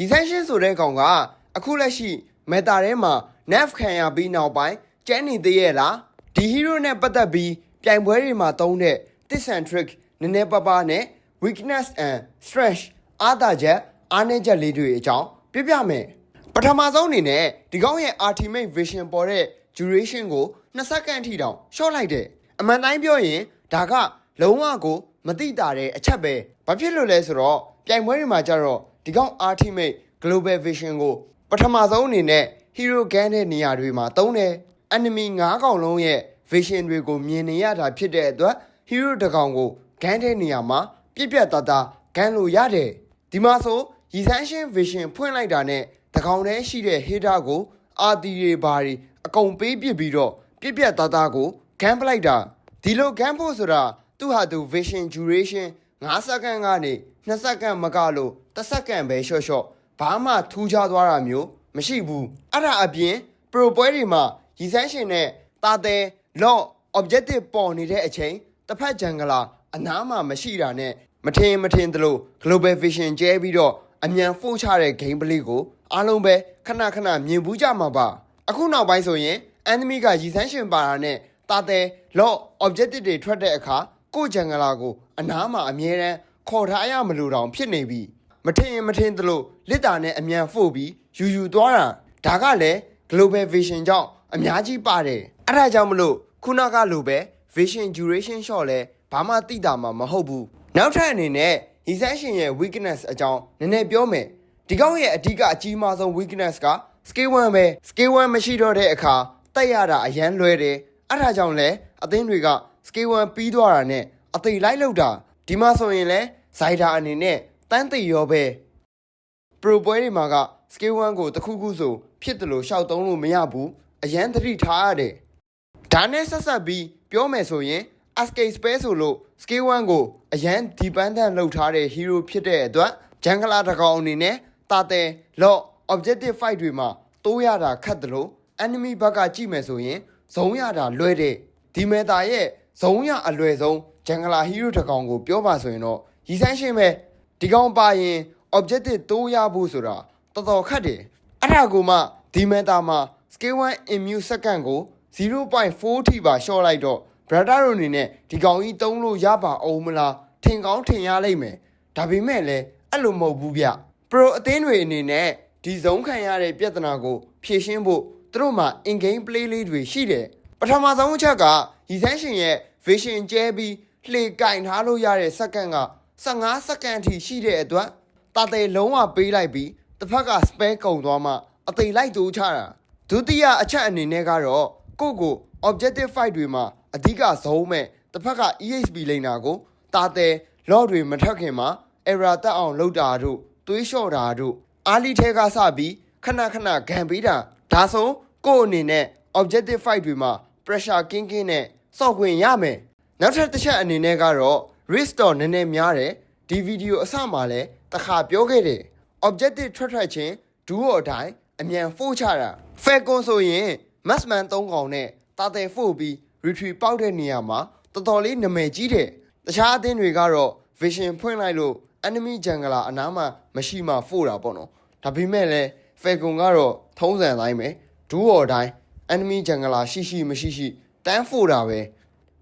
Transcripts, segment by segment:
ရီဆန်းရှင်းဆိုတဲ့ကောင်ကအခုလက်ရှိ meta ထဲမှာ nav ခံရပြီးနောက်ပိုင်းကျန်းနေသေးရဲ့လားဒီ hero နဲ့ပတ်သက်ပြီးပြိုင်ပွဲတွေမှာသုံးတဲ့ tips and trick နည်းနည်းပါးပါးနဲ့ weakness and strength အားသာချက်အားနည်းချက်လေးတွေအကြောင်းပြပြမယ်ပထမဆုံးအနေနဲ့ဒီကောင်ရဲ့ ultimate vision ပေါ်တဲ့ duration ကို2စက္ကန့်အထိတောင်ရှော့လိုက်တယ်အမှန်တိုင်းပြောရင်ဒါကလုံးဝကိုမတိတာတဲ့အချက်ပဲဘာဖြစ်လို့လဲဆိုတော့ပြိုင်ပွဲတွေမှာကြတော့ ဒီကောင် ultimate global vision ကိုပထမဆုံးအနေနဲ့ hero gun တဲ့နေရာတွေမှာသုံးတယ် enemy 9កောင်လုံးရဲ့ vision တွေကိုမြင်နေရတာဖြစ်တဲ့အတွက် hero တစ်ကောင်ကို gun တဲ့နေရာမှာပြက်ပြက်သားသား gun လို့ရတယ်ဒီမှာဆိုရည်စမ်းရှင်း vision ဖွင့်လိုက်တာနဲ့တစ်ကောင်တည်းရှိတဲ့ hater ကိုအာတီတွေဘာတွေအကုန်ပေးပစ်ပြီးတော့ပြက်ပြက်သားသားကို gun ပလိုက်တာဒီလို gun ဖို့ဆိုတာသူ့ဟာသူ vision duration 9စက္ကန့်ကနေ2စက္ကန့်မကလို့1စက္ကန့်ပဲရှော့ရှော့ဘာမှထူးခြားသွားတာမျိုးမရှိဘူးအဲ့ဒါအပြင် pro ပွဲတွေမှာရည်စမ်းရှင်နဲ့တာတဲ lock objective ပေါ်နေတဲ့အချိန်တစ်ဖက်ဂျန်ဂလာအနားမှာမရှိတာနဲ့မထင်မထင်သလို global vision ကျဲပြီးတော့အမြန်ပို့ချတဲ့ game play ကိုအားလုံးပဲခဏခဏမြင်ဘူးကြမှာပါအခုနောက်ပိုင်းဆိုရင် enemy ကရည်စမ်းရှင်ပါတာနဲ့တာတဲ lock objective တွေထွက်တဲ့အခါ ကိုဂျန်ဂလာကိုအနားမှာအမြဲတမ်းခေါ်ထားရမလို့တောင်ဖြစ်နေပြီမထင်ရင်မထင်သလိုလစ်တာနဲ့အမြန်ဖို့ပြီးယူယူသွားတာဒါကလည်း global vision ကြောင့်အများကြီးပါတယ်အဲ့ဒါကြောင့်မလို့ခုနကလိုပဲ vision duration shot လဲဘာမှသိတာမှမဟုတ်ဘူးနောက်ထပ်အနေနဲ့ recession ရဲ့ weakness အကြောင်းနည်းနည်းပြောမယ်ဒီကောက်ရဲ့အဓိကအကြီးမားဆုံး weakness က scale 1ပဲ scale 1မရှိတော့တဲ့အခါတက်ရတာအရန်လွဲတယ်အဲ့ဒါကြောင့်လဲအသင်းတွေက scale 1ပြီးသွားတာနဲ့အသေးလိုက်လောက်တာဒီမှာဆိုရင်လဲဇိုင်တာအနေနဲ့တန်းသိရောပဲ pro ပွဲတွေမှာက scale 1ကိုတစ်ခုခုဆိုဖြစ်တယ်လို့ရှောက်သုံးလို့မရဘူးအရန်သတိထားရတယ်ဒါနဲ့ဆက်ဆက်ပြီးပြောမယ်ဆိုရင် escape space ဆိုလို့ scale 1ကိုအရန် dependent လုပ်ထားတဲ့ hero ဖြစ်တဲ့အတွက်ဂျန်ဂလာတကောင်အနေနဲ့တာတဲ lock objective fight တွေမှာတိုးရတာခတ်တယ်လို့ enemy ဘက်ကကြည့်မယ်ဆိုရင်ဇုံရတာလွဲတဲ့ဒီမေတာရဲ့ ဇုံရအလွယ်ဆုံးဂျန်ဂလာ hero တကောင်ကိုပြောပါဆိုရင်တော့ရီဆန်းရှင်းပဲဒီကောင်ပါရင် objective တိုးရဖို့ဆိုတာတော်တော်ခက်တယ်အဲ့ဒါကိုမှဒီမေတာမှာ scale 1 immune second ကို0.4ထိပါရှော့လိုက်တော့ brother တို့အနေနဲ့ဒီကောင်ကြီးတုံးလို့ရပါအောင်မလားထင်ကောင်းထင်ရလိမ့်မယ်ဒါပေမဲ့လည်းအဲ့လိုမဟုတ်ဘူးဗျ pro အသင်းတွေအနေနဲ့ဒီဇုံခံရတဲ့ပြဿနာကို ဖြေရှင်းဖို့သူတို့မှာ in game play လေးတွေရှိတယ်ပထမဆုံးအချက်က ရီဆန်းရှင်ရဲ့ vision ကျဲပြီးလှေကင်ထားလို့ရတဲ့စက္ကန့်က15စက္ကန့်အထိရှိတဲ့အတွက်တာတဲလုံးဝပေးလိုက်ပြီးတစ်ဖက်က spare ကုန်သွားမှအသိလိုက်တိုးချတာဒုတိယအချက်အနေနဲ့ကတော့ကိုယ့်ကို objective fight တွေမှာအဓိကဇုံးမဲ့တစ်ဖက်က EHP လိန်တာကိုတာတဲ lock တွေမထွက်ခင်မှာ error တက်အောင်လုပ်တာတို့သွေးလျှော့တာတို့အားလီထဲကစပြီးခဏခဏဂန်ပေးတာဒါဆိုကိုယ့်အနေနဲ့ objective fight တွေမှာ pressure ကင်းကင်းနဲ့ စော့ခွင့်ရမယ်နောက်ထပ်တစ်ချက်အနေနဲ့ကတော့ risk တော့နည်းနည်းများတယ်ဒီဗီဒီယိုအစမှာလဲတခါပြောခဲ့တယ် objective ထွက်ထွက်ချင်းဒူးအတိုင်းအမြန်ဖို့ချတာ falcon ဆိုရင် massman 3កောင်နဲ့တာတယ်ဖို့ပြီး retreat ပေါက်တဲ့နေရာမှာတော်တော်လေးနာမည်ကြီးတယ်တခြားအသင်းတွေကတော့ vision ဖွင့်လိုက်လို့ enemy jungler အနားမှာမရှိမှဖို့တာပေါ့နော်ဒါပေမဲ့လည်း falcon ကတော့ထုံးစံတိုင်းပဲဒူးအတိုင်း enemy jungler ရှိရှိမရှိရှိ တန်းဖို့တာပဲ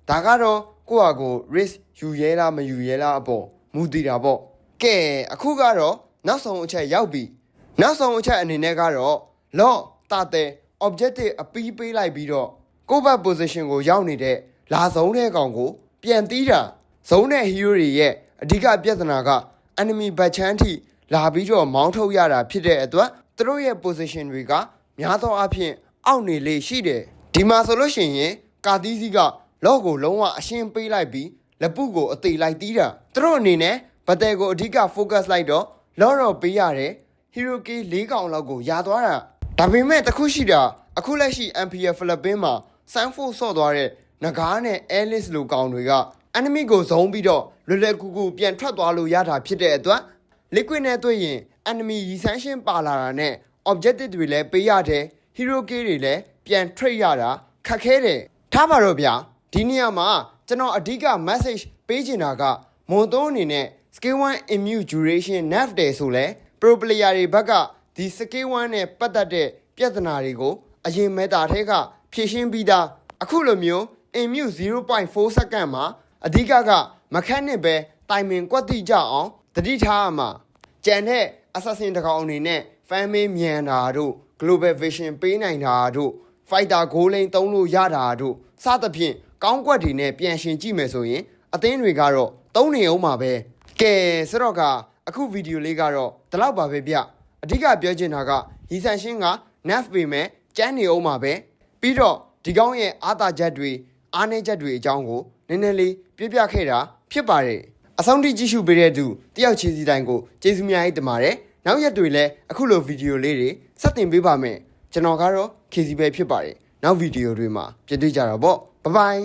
ဒါကတော့ကိုယ့်ဟာကို risk ယူရဲလားမယူရဲလားအပေါ်မူတည်တာပေါ့ကဲအခုကတော့နောက်ဆုံးအချက်ရောက်ပြီနောက်ဆုံးအချက်အနေနဲ့ကတော့ lock တာတဲ့ objective အပီးပေးလိုက်ပြီးတော့ကိုယ့်ဘက် position ကိုရောက်နေတဲ့လာဆုံးတဲ့ကောင်ကို ပြန်တီးတာဇုံးတဲ့ hero တွေရဲ့အဓိကပြဿနာက enemy ဘတ်ချမ်းထိလာပြီးတော့မောင်းထုတ်ရတာဖြစ်တဲ့အတွက်သူတို့ရဲ့ position တွေကများသောအားဖြင့်အောက်နေလေရှိတယ်ဒီမှာဆိုလို့ရှိရင် ကာတီးစီကလော့ကိုလုံးဝအရှင်းပေးလိုက်ပြီးလက်ပုကိုအသေးလိုက်တီးတာသူတို့အနေနဲ့ဘတ်တဲကိုအဓိက focus လိုက်တော့လော့တော့ပေးရတယ် hero k ၄កောင်လောက်ကိုယာသွားတာဒါပေမဲ့တခုရှိတာအခုလက်ရှိ MPF Philippines မှာ Sanford ဆော့သွားတဲ့နဂါးနဲ့ Alice လိုကောင်တွေက enemy ကိုဇုံးပြီးတော့လွယ်လွယ်ကူကူပြန်ထွက်သွားလို့ရတာဖြစ်တဲ့အတွက် liquid နဲ့တွေ့ရင် enemy ရီဆန်းရှင်းပါလာတာနဲ့ objective တွေလည်းပေးရတယ် hero k တွေလည်းပြန် trade ရတာခက်ခဲတယ် ထားပါတော့ဗျာဒီနေရာမှာကျွန်တော်အဓိက message ပေးချင်တာကမွန်သုံးအနေနဲ့ scale 1 immune duration nerf တယ်ဆိုလဲ pro player တွေဘက်ကဒီ scale 1နဲ့ပတ်သက်တဲ့ပြဿနာတွေကိုအရင် meta ထဲကဖြည့်ရှင်းပြီးသားအခုလိုမျိုး immune 0.4 second မှာအဓိကက mechanic ပဲတိုင်ပင်ကွက်တိကြအောင်တတိထားရမှာကြံတဲ့ assassin တကောင်အနေနဲ့ fan main မြန်တာတို့ global vision ပေးနိုင်တာတို့ fighter goal lane သုံးလို့ရတာတို့စသဖြင့်ကောင်းကွက်တွေနဲ့ပြန်ရှင်ကြည့်မယ်ဆိုရင် အသင်းတွေကတော့သုံးနေအောင်ပါပဲကဲဆိုတော့ကအခုဗီဒီယိုလေးကတော့ဒီလောက်ပါပဲဗျအဓိကပြောချင်တာကရီဆန်ရှင်းက nav ပေမဲ့ကျန်းနေအောင်ပါပဲပြီးတော့ဒီကောင်းရဲ့အာသာချက်တွေအားနည်းချက်တွေအကြောင်းကိုနည်းနည်းလေးပြပြခဲ့တာဖြစ်ပါတယ်အဆောင်တိကြည့်ရှုပေးတဲ့သူတယောက်ချင်းစီတိုင်းကိုကျေးဇူးများကြီးတင်ပါတယ်နောက်ရက်တွေလည်းအခုလိုဗီဒီယိုလေးတွေစတင်ပေးပါမယ် ကျွန်တော်ကတော့ KC ပဲဖြစ်ပါတယ်နောက်ဗီဒီယိုတွေမှာပြန်တွေ့ကြတော့ဗောဘိုင်ဘိုင်